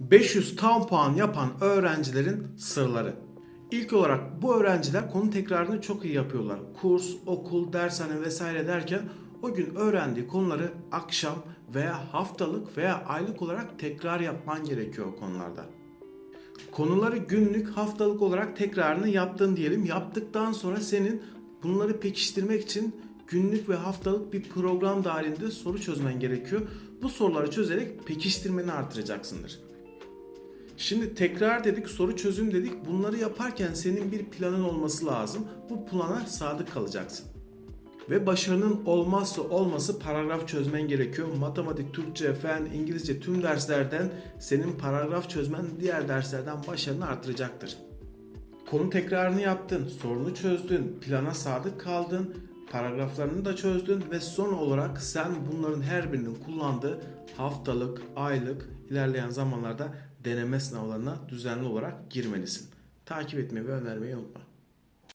500 tam puan yapan öğrencilerin sırları. İlk olarak bu öğrenciler konu tekrarını çok iyi yapıyorlar. Kurs, okul, dershane vesaire derken o gün öğrendiği konuları akşam veya haftalık veya aylık olarak tekrar yapman gerekiyor konularda. Konuları günlük, haftalık olarak tekrarını yaptın diyelim. Yaptıktan sonra senin bunları pekiştirmek için günlük ve haftalık bir program dahilinde soru çözmen gerekiyor. Bu soruları çözerek pekiştirmeni artıracaksındır. Şimdi tekrar dedik, soru çözüm dedik. Bunları yaparken senin bir planın olması lazım. Bu plana sadık kalacaksın. Ve başarının olmazsa olması paragraf çözmen gerekiyor. Matematik, Türkçe, fen, İngilizce tüm derslerden senin paragraf çözmen diğer derslerden başarını artıracaktır. Konu tekrarını yaptın, sorunu çözdün, plana sadık kaldın, paragraflarını da çözdün ve son olarak sen bunların her birinin kullandığı haftalık, aylık, ilerleyen zamanlarda deneme sınavlarına düzenli olarak girmelisin. Takip etmeyi ve önermeyi unutma.